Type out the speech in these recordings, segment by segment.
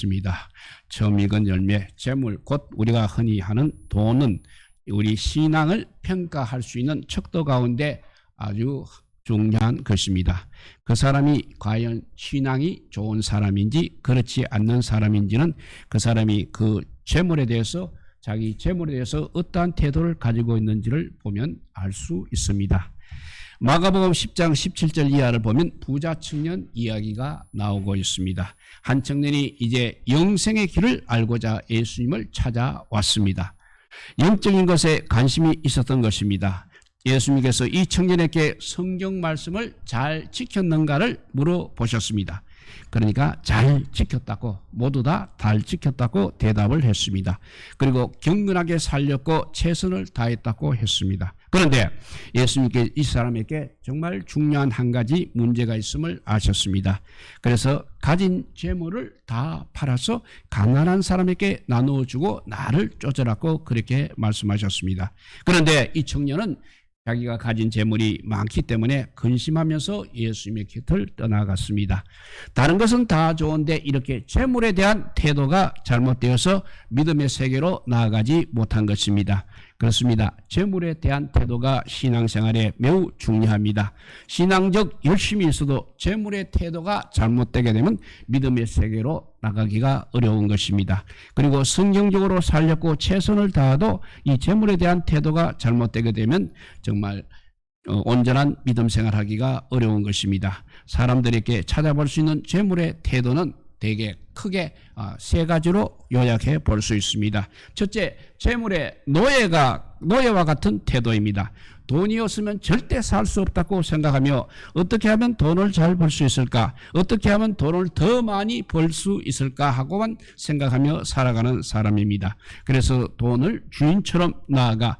있습니다. 처음 익은 열매, 재물, 곧 우리가 흔히 하는 돈은 우리 신앙을 평가할 수 있는 척도 가운데 아주 중요한 것입니다. 그 사람이 과연 신앙이 좋은 사람인지 그렇지 않는 사람인지는 그 사람이 그 재물에 대해서 자기 재물에 대해서 어떠한 태도를 가지고 있는지를 보면 알 수 있습니다. 마가복음 10장 17절 이하를 보면 부자 청년 이야기가 나오고 있습니다. 한 청년이 이제 영생의 길을 알고자 예수님을 찾아왔습니다. 영적인 것에 관심이 있었던 것입니다. 예수님께서 이 청년에게 성경 말씀을 잘 지켰는가를 물어보셨습니다. 그러니까 잘 지켰다고 모두 다 잘 지켰다고 대답을 했습니다. 그리고 경건하게 살렸고 최선을 다했다고 했습니다. 그런데 예수님께 이 사람에게 정말 중요한 한 가지 문제가 있음을 아셨습니다. 그래서 가진 재물을 다 팔아서 가난한 사람에게 나누어 주고 나를 쫓으라고 그렇게 말씀하셨습니다. 그런데 이 청년은 자기가 가진 재물이 많기 때문에 근심하면서 예수님의 곁을 떠나갔습니다. 다른 것은 다 좋은데 이렇게 재물에 대한 태도가 잘못되어서 믿음의 세계로 나아가지 못한 것입니다. 그렇습니다. 재물에 대한 태도가 신앙생활에 매우 중요합니다. 신앙적 열심이 있어도 재물의 태도가 잘못되게 되면 믿음의 세계로 나가기가 어려운 것입니다. 그리고 성경적으로 살렸고 최선을 다해도 이 재물에 대한 태도가 잘못되게 되면 정말 어, 온전한 믿음 생활하기가 어려운 것입니다. 사람들에게 찾아볼 수 있는 재물의 태도는 대개 크게 아, 세 가지로 요약해 볼 수 있습니다. 첫째, 재물의 노예가 노예와 같은 태도입니다. 돈이 없으면 절대 살 수 없다고 생각하며 어떻게 하면 돈을 잘 벌 수 있을까? 어떻게 하면 돈을 더 많이 벌 수 있을까 하고만 생각하며 살아가는 사람입니다. 그래서 돈을 주인처럼 나아가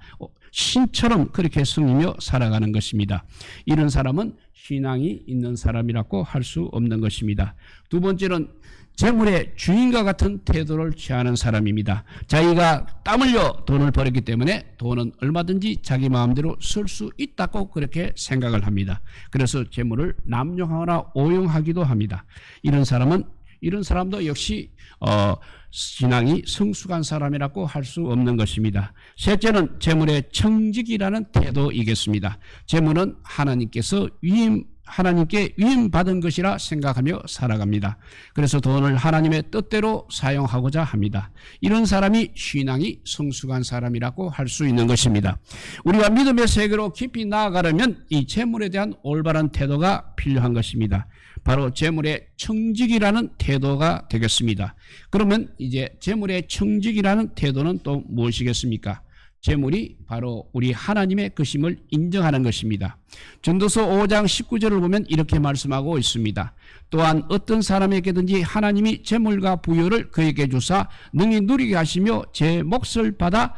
신처럼 그렇게 섬기며 살아가는 것입니다. 이런 사람은 신앙이 있는 사람이라고 할 수 없는 것입니다. 두 번째는 재물의 주인과 같은 태도를 취하는 사람입니다. 자기가 땀 흘려 돈을 벌었기 때문에 돈은 얼마든지 자기 마음대로 쓸 수 있다고 그렇게 생각을 합니다. 그래서 재물을 남용하거나 오용하기도 합니다. 이런 사람은 이런 사람도 역시 어, 신앙이 성숙한 사람이라고 할 수 없는 것입니다. 셋째는 재물의 청직이라는 태도이겠습니다. 재물은 하나님께서 위임 하나님께 위임 받은 것이라 생각하며 살아갑니다. 그래서 돈을 하나님의 뜻대로 사용하고자 합니다. 이런 사람이 신앙이 성숙한 사람이라고 할 수 있는 것입니다. 우리가 믿음의 세계로 깊이 나아가려면 이 재물에 대한 올바른 태도가 필요한 것입니다. 바로 재물의 청직이라는 태도가 되겠습니다. 그러면 이제 재물의 청직이라는 태도는 또 무엇이겠습니까? 재물이 바로 우리 하나님의 것임을 인정하는 것입니다. 전도서 5장 19절을 보면 이렇게 말씀하고 있습니다. 또한 어떤 사람에게든지 하나님이 재물과 부여를 그에게 주사 능히 누리게 하시며 제 몫을 받아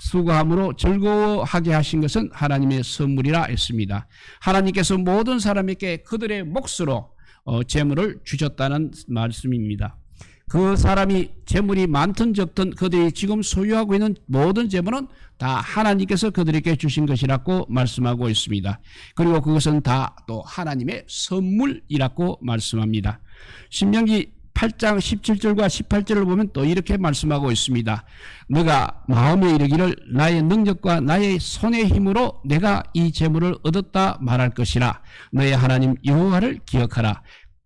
수고함으로 즐거워하게 하신 것은 하나님의 선물이라 했습니다. 하나님께서 모든 사람에게 그들의 몫으로 어, 재물을 주셨다는 말씀입니다. 그 사람이 재물이 많든 적든 그들이 지금 소유하고 있는 모든 재물은 다 하나님께서 그들에게 주신 것이라고 말씀하고 있습니다. 그리고 그것은 다 또 하나님의 선물이라고 말씀합니다. 신명기 8장 17절과 18절을 보면 또 이렇게 말씀하고 있습니다. 너가 마음에 이르기를 나의 능력과 나의 손의 힘으로 내가 이 재물을 얻었다 말할 것이라 너의 하나님 여호와를 기억하라.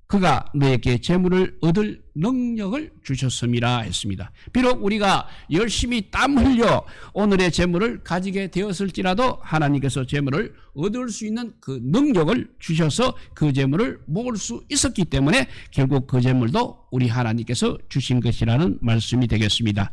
그가 너에게 재물을 얻을 능력을 주셨음이라 했습니다. 비록 우리가 열심히 땀 흘려 오늘의 재물을 가지게 되었을지라도 하나님께서 재물을 얻을 수 있는 그 능력을 주셔서 그 재물을 먹을 수 있었기 때문에 결국 그 재물도 우리 하나님께서 주신 것이라는 말씀이 되겠습니다.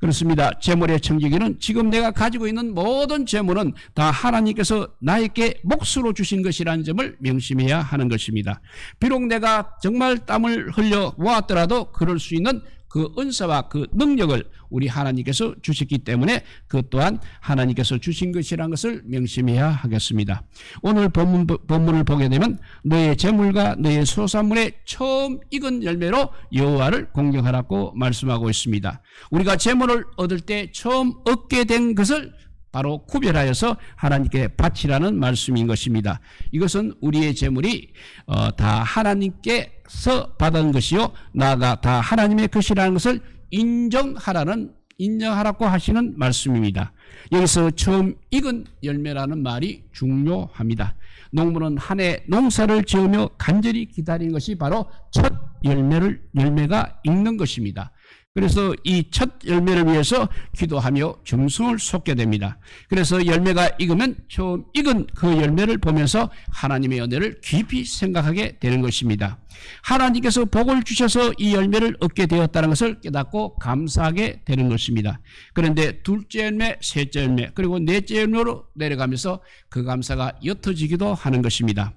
그렇습니다. 재물의 청지기는 지금 내가 가지고 있는 모든 재물은 다 하나님께서 나에게 몫으로 주신 것이라는 점을 명심해야 하는 것입니다. 비록 내가 정말 땀을 흘려 모았더라 도 그럴 수 있는 그 은사와 그 능력을 우리 하나님께서 주셨기 때문에 그 또한 하나님께서 주신 것이라는 것을 명심해야 하겠습니다. 오늘 본문, 본문을 보게 되면 너의 재물과 너의 소산물의 처음 익은 열매로 여호와를 공경하라고 말씀하고 있습니다. 우리가 재물을 얻을 때 처음 얻게 된 것을 바로 구별하여서 하나님께 바치라는 말씀인 것입니다. 이것은 우리의 재물이 어, 다 하나님께서 받은 것이요 나아가 다 하나님의 것이라는 것을 인정하라는 인정하라고 하시는 말씀입니다. 여기서 처음 익은 열매라는 말이 중요합니다. 농부는 한 해 농사를 지으며 간절히 기다린 것이 바로 첫 열매를 열매가 익는 것입니다. 그래서 이 첫 열매를 위해서 기도하며 정성을 쏟게 됩니다. 그래서 열매가 익으면 처음 익은 그 열매를 보면서 하나님의 은혜를 깊이 생각하게 되는 것입니다. 하나님께서 복을 주셔서 이 열매를 얻게 되었다는 것을 깨닫고 감사하게 되는 것입니다. 그런데 둘째 열매, 셋째 열매, 그리고 넷째 열매로 내려가면서 그 감사가 옅어지기도 하는 것입니다.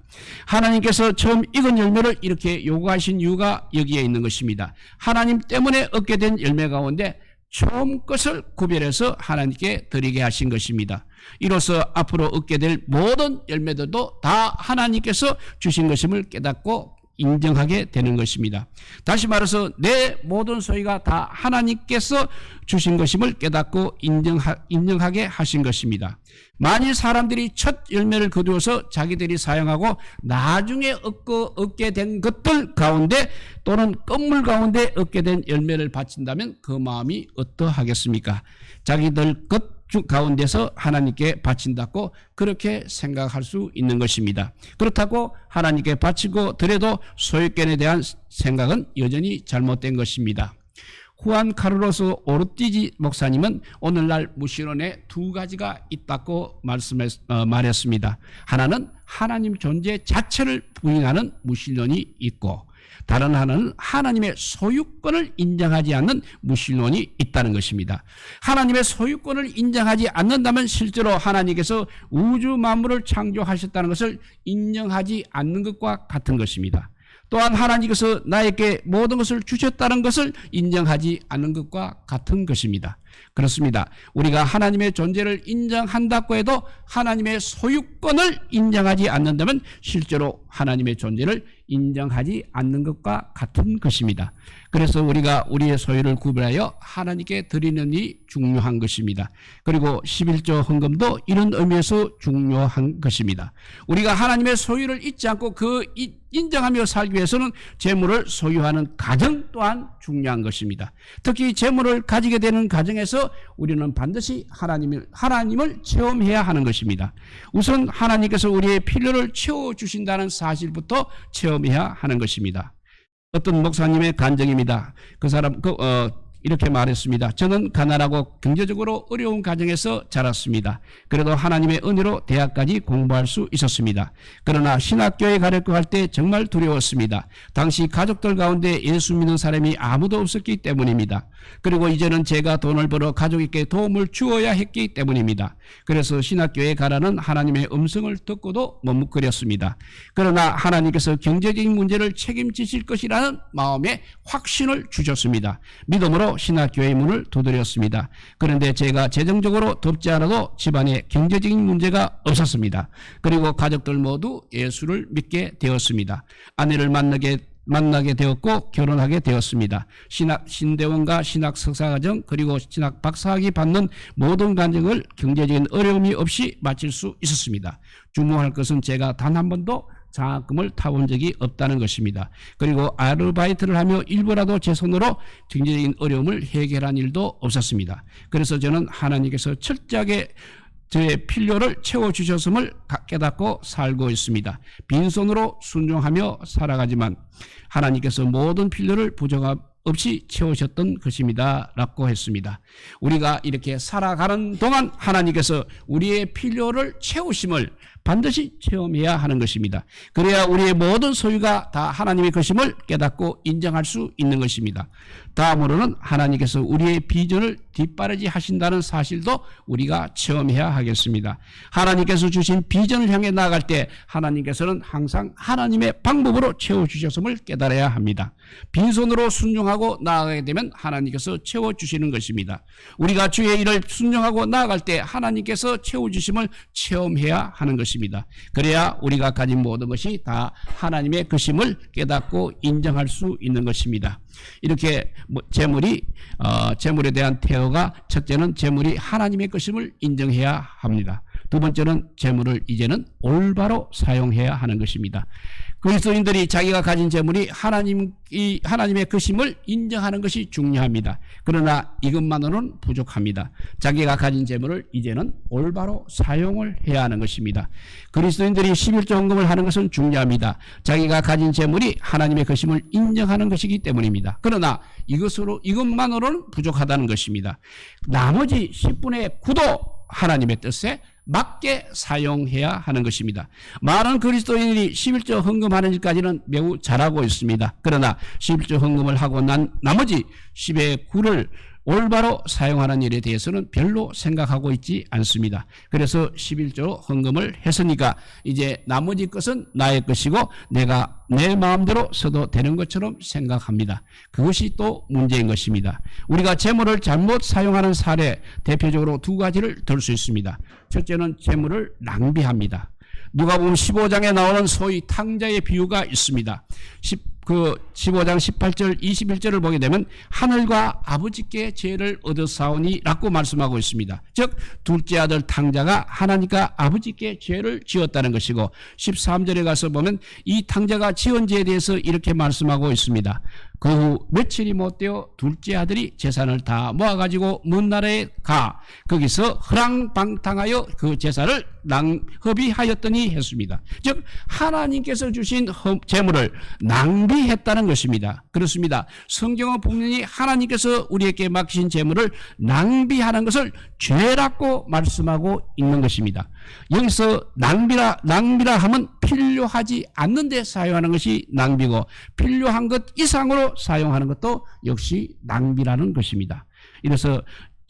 하나님께서 처음 익은 열매를 이렇게 요구하신 이유가 여기에 있는 것입니다. 하나님 때문에 얻게 된 열매 가운데 처음 것을 구별해서 하나님께 드리게 하신 것입니다. 이로써 앞으로 얻게 될 모든 열매들도 다 하나님께서 주신 것임을 깨닫고 인정하게 되는 것입니다. 다시 말해서 내 모든 소유가 다 하나님께서 주신 것임을 깨닫고 인정하, 인정하게 하신 것입니다. 만일 사람들이 첫 열매를 거두어서 자기들이 사용하고 나중에 얻고, 얻게 된 것들 가운데 또는 건물 가운데 얻게 된 열매를 바친다면 그 마음이 어떠하겠습니까? 자기들 것 가운데서 하나님께 바친다고 그렇게 생각할 수 있는 것입니다. 그렇다고 하나님께 바치고 드려도 소유권에 대한 생각은 여전히 잘못된 것입니다. 후안 카르로스 오르티지 목사님은 오늘날 무신론에 두 가지가 있다고 말씀했, 어, 말했습니다. 하나는 하나님 존재 자체를 부인하는 무신론이 있고 다른 하나는 하나님의 소유권을 인정하지 않는 무신론이 있다는 것입니다. 하나님의 소유권을 인정하지 않는다면 실제로 하나님께서 우주 만물을 창조하셨다는 것을 인정하지 않는 것과 같은 것입니다. 또한 하나님께서 나에게 모든 것을 주셨다는 것을 인정하지 않는 것과 같은 것입니다. 그렇습니다. 우리가 하나님의 존재를 인정한다고 해도 하나님의 소유권을 인정하지 않는다면 실제로 하나님의 존재를 인정하지 않는 것과 같은 것입니다. 그래서 우리가 우리의 소유를 구별하여 하나님께 드리는 이 중요한 것입니다. 그리고 11조 헌금도 이런 의미에서 중요한 것입니다. 우리가 하나님의 소유를 잊지 않고 그 인정하며 살기 위해서는 재물을 소유하는 가정 또한 중요한 것입니다. 특히 재물을 가지게 되는 가정에 서 우리는 반드시 하나님을 하나님을 체험해야 하는 것입니다. 우선 하나님께서 우리의 필요를 채워 주신다는 사실부터 체험해야 하는 것입니다. 어떤 목사님의 간증입니다. 그 사람 그 어, 이렇게 말했습니다. 저는 가난하고 경제적으로 어려운 가정에서 자랐습니다. 그래도 하나님의 은혜로 대학까지 공부할 수 있었습니다. 그러나 신학교에 가려고 할 때 정말 두려웠습니다. 당시 가족들 가운데 예수 믿는 사람이 아무도 없었기 때문입니다. 그리고 이제는 제가 돈을 벌어 가족에게 도움을 주어야 했기 때문입니다. 그래서 신학교에 가라는 하나님의 음성을 듣고도 머뭇거렸습니다. 그러나 하나님께서 경제적인 문제를 책임지실 것이라는 마음에 확신을 주셨습니다. 믿음으로 신학교의 문을 두드렸습니다. 그런데 제가 재정적으로 돕지 않아도 집안에 경제적인 문제가 없었습니다. 그리고 가족들 모두 예수를 믿게 되었습니다. 아내를 만나게 만나게 되었고 결혼하게 되었습니다. 신학 신대원과 신학 석사과정 그리고 신학 박사학위 받는 모든 과정을 경제적인 어려움이 없이 마칠 수 있었습니다. 주목할 것은 제가 단 한 번도 장학금을 타본 적이 없다는 것입니다. 그리고 아르바이트를 하며 일부라도 제 손으로 경제적인 어려움을 해결한 일도 없었습니다. 그래서 저는 하나님께서 철저하게 저의 필요를 채워주셨음을 깨닫고 살고 있습니다. 빈손으로 순종하며 살아가지만 하나님께서 모든 필요를 부정함 없이 채우셨던 것입니다. 라고 했습니다. 우리가 이렇게 살아가는 동안 하나님께서 우리의 필요를 채우심을 반드시 체험해야 하는 것입니다. 그래야 우리의 모든 소유가 다 하나님의 것임을 깨닫고 인정할 수 있는 것입니다. 다음으로는 하나님께서 우리의 비전을 뒷바라지 하신다는 사실도 우리가 체험해야 하겠습니다. 하나님께서 주신 비전을 향해 나아갈 때 하나님께서는 항상 하나님의 방법으로 채워주셨음을 깨달아야 합니다. 빈손으로 순종하고 나아가게 되면 하나님께서 채워주시는 것입니다. 우리가 주의 일을 순종하고 나아갈 때 하나님께서 채워주심을 체험해야 하는 것입니다. 그래야 우리가 가진 모든 것이 다 하나님의 것임을 깨닫고 인정할 수 있는 것입니다. 이렇게 뭐 재물이 어, 재물에 대한 태어가 첫째는 재물이 하나님의 것임을 인정해야 합니다. 두 번째는 재물을 이제는 올바로 사용해야 하는 것입니다. 그리스도인들이 자기가 가진 재물이 하나님 이 하나님의 것임을 인정하는 것이 중요합니다. 그러나 이것만으로는 부족합니다. 자기가 가진 재물을 이제는 올바로 사용을 해야 하는 것입니다. 그리스도인들이 11조 헌금을 하는 것은 중요합니다. 자기가 가진 재물이 하나님의 것임을 인정하는 것이기 때문입니다. 그러나 이것으로 이것만으로는 부족하다는 것입니다. 나머지 10분의 9도 하나님의 뜻에 맞게 사용해야 하는 것입니다. 많은 그리스도인이 11조 헌금하는 일까지는 매우 잘하고 있습니다. 그러나 11조 헌금을 하고 난 나머지 10의 9를 올바로 사용하는 일에 대해서는 별로 생각하고 있지 않습니다. 그래서 11조 헌금을 했으니까 이제 나머지 것은 나의 것이고 내가 내 마음대로 써도 되는 것처럼 생각합니다. 그것이 또 문제인 것입니다. 우리가 재물을 잘못 사용하는 사례 대표적으로 두 가지를 들 수 있습니다. 첫째는 재물을 낭비합니다. 누가 보면 15장에 나오는 소위 탕자의 비유가 있습니다. 10, 그 15장 18절 21절을 보게 되면 하늘과 아버지께 죄를 얻어사오니라고 말씀하고 있습니다. 즉 둘째 아들 탕자가 하나님과 아버지께 죄를 지었다는 것이고 13절에 가서 보면 이 탕자가 지은 죄에 대해서 이렇게 말씀하고 있습니다. 그 후 며칠이 못 되어 둘째 아들이 재산을 다 모아가지고 먼 나라에 가 거기서 허랑방탕하여 그 재산을 낭허비하였더니 했습니다. 즉 하나님께서 주신 재물을 낭비했다는 것입니다. 그렇습니다. 성경은 분명히 하나님께서 우리에게 맡기신 재물을 낭비하는 것을 죄라고 말씀하고 있는 것입니다. 여기서 낭비라 낭비라 하면 필요하지 않는 데 사용하는 것이 낭비고 필요한 것 이상으로 사용하는 것도 역시 낭비라는 것입니다. 이래서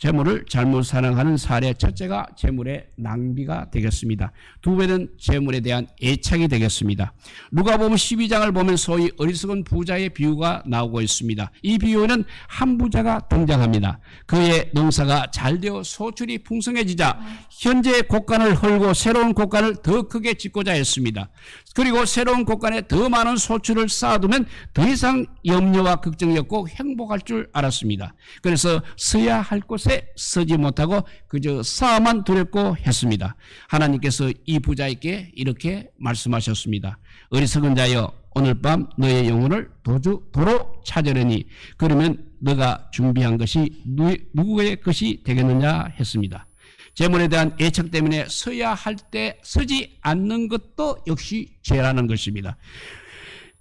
재물을 잘못 사용하는 사례 첫째가 재물의 낭비가 되겠습니다. 두 번째는 재물에 대한 애착이 되겠습니다. 누가 보면 12장을 보면 소위 어리석은 부자의 비유가 나오고 있습니다. 이 비유는 한 부자가 등장합니다. 그의 농사가 잘 되어 소출이 풍성해지자 현재 곡간을 헐고 새로운 곡간을 더 크게 짓고자 했습니다. 그리고 새로운 곡간에 더 많은 소출을 쌓아두면 더 이상 염려와 걱정이 없고 행복할 줄 알았습니다. 그래서 써야 할 곳에 서지 못하고 그저 쌓아만 두렵고 했습니다. 하나님께서 이 부자에게 이렇게 말씀하셨습니다. 어리석은 자여 오늘 밤 너의 영혼을 도주, 도로 찾으려니 그러면 너가 준비한 것이 누, 누구의 것이 되겠느냐 했습니다. 재물에 대한 애착 때문에 서야 할 때 서지 않는 것도 역시 죄라는 것입니다.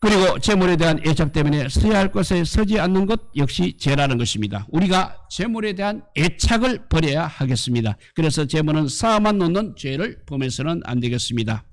그리고 재물에 대한 애착 때문에 서야 할 것에 서지 않는 것 역시 죄라는 것입니다. 우리가 재물에 대한 애착을 버려야 하겠습니다. 그래서 재물은 쌓아만 놓는 죄를 범해서는 안 되겠습니다.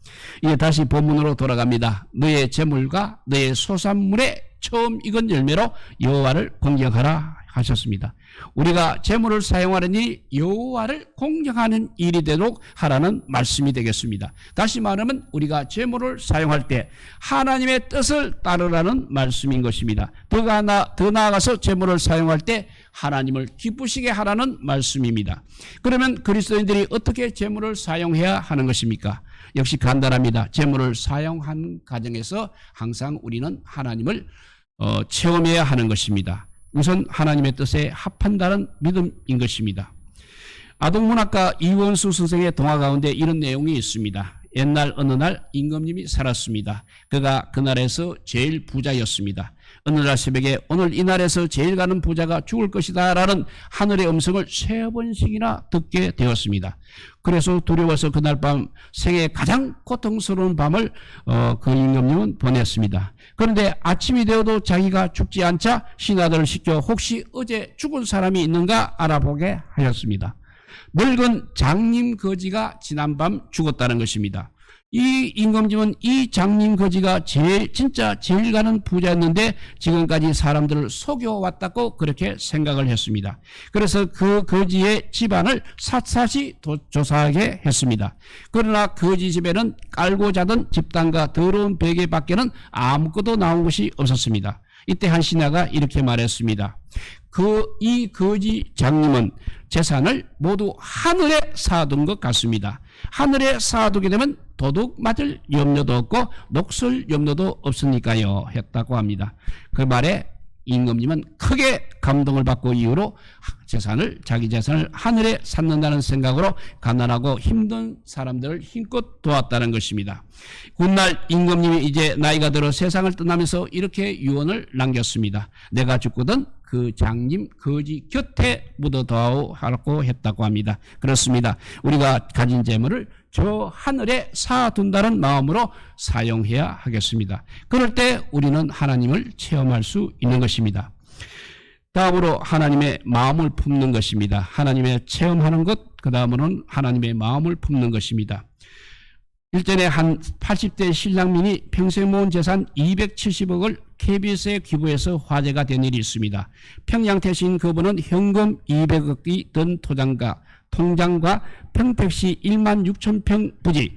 이제 다시 본문으로 돌아갑니다. 너의 재물과 너의 소산물의 처음 익은 열매로 여호와를 공경하라 하셨습니다. 우리가 재물을 사용하려니 여호와를 공경하는 일이 되도록 하라는 말씀이 되겠습니다. 다시 말하면 우리가 재물을 사용할 때 하나님의 뜻을 따르라는 말씀인 것입니다. 더, 나, 더 나아가서 재물을 사용할 때 하나님을 기쁘시게 하라는 말씀입니다. 그러면 그리스도인들이 어떻게 재물을 사용해야 하는 것입니까? 역시 간단합니다. 재물을 사용한 과정에서 항상 우리는 하나님을 어, 체험해야 하는 것입니다. 우선 하나님의 뜻에 합한다는 믿음인 것입니다. 아동문학가 이원수 선생의 동화 가운데 이런 내용이 있습니다. 옛날 어느 날 임금님이 살았습니다. 그가 그날에서 제일 부자였습니다. 어느 날 새벽에 오늘 이 날에서 제일 가는 부자가 죽을 것이다 라는 하늘의 음성을 세 번씩이나 듣게 되었습니다. 그래서 두려워서 그날 밤 생애 가장 고통스러운 밤을 어, 그 임금님은 보냈습니다. 그런데 아침이 되어도 자기가 죽지 않자 신하들을 시켜 혹시 어제 죽은 사람이 있는가 알아보게 하였습니다. 늙은 장님 거지가 지난밤 죽었다는 것입니다. 이 임금님은 이 장님 거지가 제일 진짜 제일 가는 부자였는데 지금까지 사람들을 속여왔다고 그렇게 생각을 했습니다. 그래서 그 거지의 집안을 샅샅이 조사하게 했습니다. 그러나 거지 집에는 깔고 자던 집단과 더러운 베개 밖에는 아무것도 나온 것이 없었습니다. 이때 한 신하가 이렇게 말했습니다. 그 이 거지 장님은 재산을 모두 하늘에 쌓아둔 것 같습니다. 하늘에 쌓아두게 되면 도둑 맞을 염려도 없고 녹슬 염려도 없으니까요. 했다고 합니다. 그 말에 임금님은 크게 감동을 받고 이후로 재산을 자기 재산을 하늘에 샀는다는 생각으로 가난하고 힘든 사람들을 힘껏 도왔다는 것입니다. 훗날 임금님이 이제 나이가 들어 세상을 떠나면서 이렇게 유언을 남겼습니다. 내가 죽거든 그 장님 거지 곁에 묻어두어 하라고 했다고 합니다. 그렇습니다. 우리가 가진 재물을 저 하늘에 쌓아둔다는 마음으로 사용해야 하겠습니다. 그럴 때 우리는 하나님을 체험할 수 있는 것입니다. 다음으로 하나님의 마음을 품는 것입니다. 하나님의 체험하는 것, 그 다음으로는 하나님의 마음을 품는 것입니다. 일전에 한 80대 신랑민이 평생 모은 재산 270억을 KBS에 기부해서 화제가 된 일이 있습니다. 평양 태신 그분은 현금 200억이 든 토장과 통장과 평택시 1만 6천 평 부지, 기-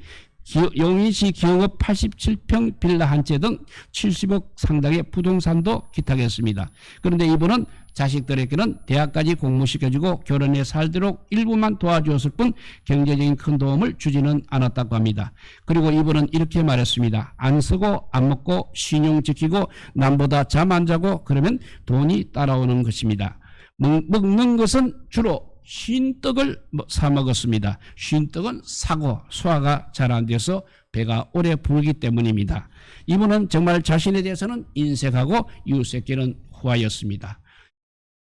용인시 기흥읍 87평 빌라 한 채 등 70억 상당의 부동산도 기탁했습니다. 그런데 이분은 자식들에게는 대학까지 공부시켜주고 결혼해 살도록 일부만 도와주었을 뿐 경제적인 큰 도움을 주지는 않았다고 합니다. 그리고 이분은 이렇게 말했습니다. 안 쓰고 안 먹고 신용 지키고 남보다 잠 안 자고 그러면 돈이 따라오는 것입니다. 먹- 먹는 것은 주로 쉰 떡을 뭐- 사 먹었습니다. 쉰 떡은 사고 소화가 잘 안 돼서 배가 오래 부르기 때문입니다. 이분은 정말 자신에 대해서는 인색하고 이웃에게는 후하였습니다.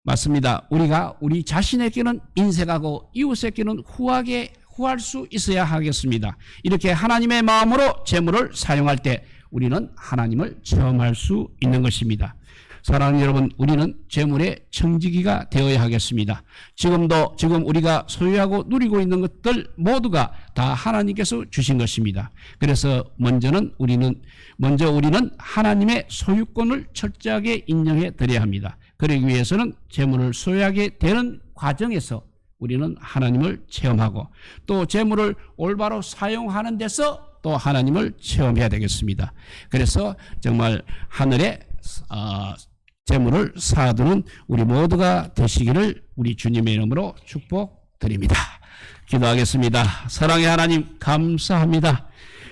맞습니다. 우리가 우리 자신에게는 인색하고 이웃에게는 후하게 후할 수 있어야 하겠습니다. 이렇게 하나님의 마음으로 재물을 사용할 때 우리는 하나님을 체험할 수 있는 것입니다. 사랑하는 여러분, 우리는 재물의 청지기가 되어야 하겠습니다. 지금도 지금 우리가 소유하고 누리고 있는 것들 모두가 다 하나님께서 주신 것입니다. 그래서 먼저는 우리는 먼저 우리는 하나님의 소유권을 철저하게 인정해 드려야 합니다. 그러기 위해서는 재물을 소유하게 되는 과정에서 우리는 하나님을 체험하고 또 재물을 올바로 사용하는 데서 또 하나님을 체험해야 되겠습니다. 그래서 정말 하늘에 어, 재물을 쌓아두는 우리 모두가 되시기를 우리 주님의 이름으로 축복드립니다. 기도하겠습니다. 사랑의 하나님 감사합니다.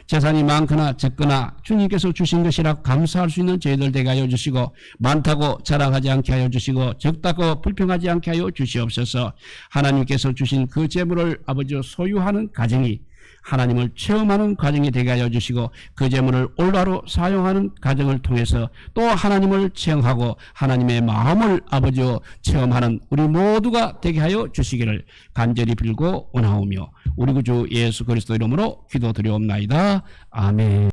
재산이 많거나 적거나 주님께서 주신 것이라 감사할 수 있는 저희들 되게 하여 주시고 많다고 자랑하지 않게 하여 주시고 적다고 불평하지 않게 하여 주시옵소서 하나님께서 주신 그 재물을 아버지 소유하는 가정이 하나님을 체험하는 과정이 되게 하여 주시고 그 재물을 올바로 사용하는 과정을 통해서 또 하나님을 체험하고 하나님의 마음을 아버지여 체험하는 우리 모두가 되게 하여 주시기를 간절히 빌고 원하오며 우리 구주 예수 그리스도 이름으로 기도드리옵나이다. 아멘.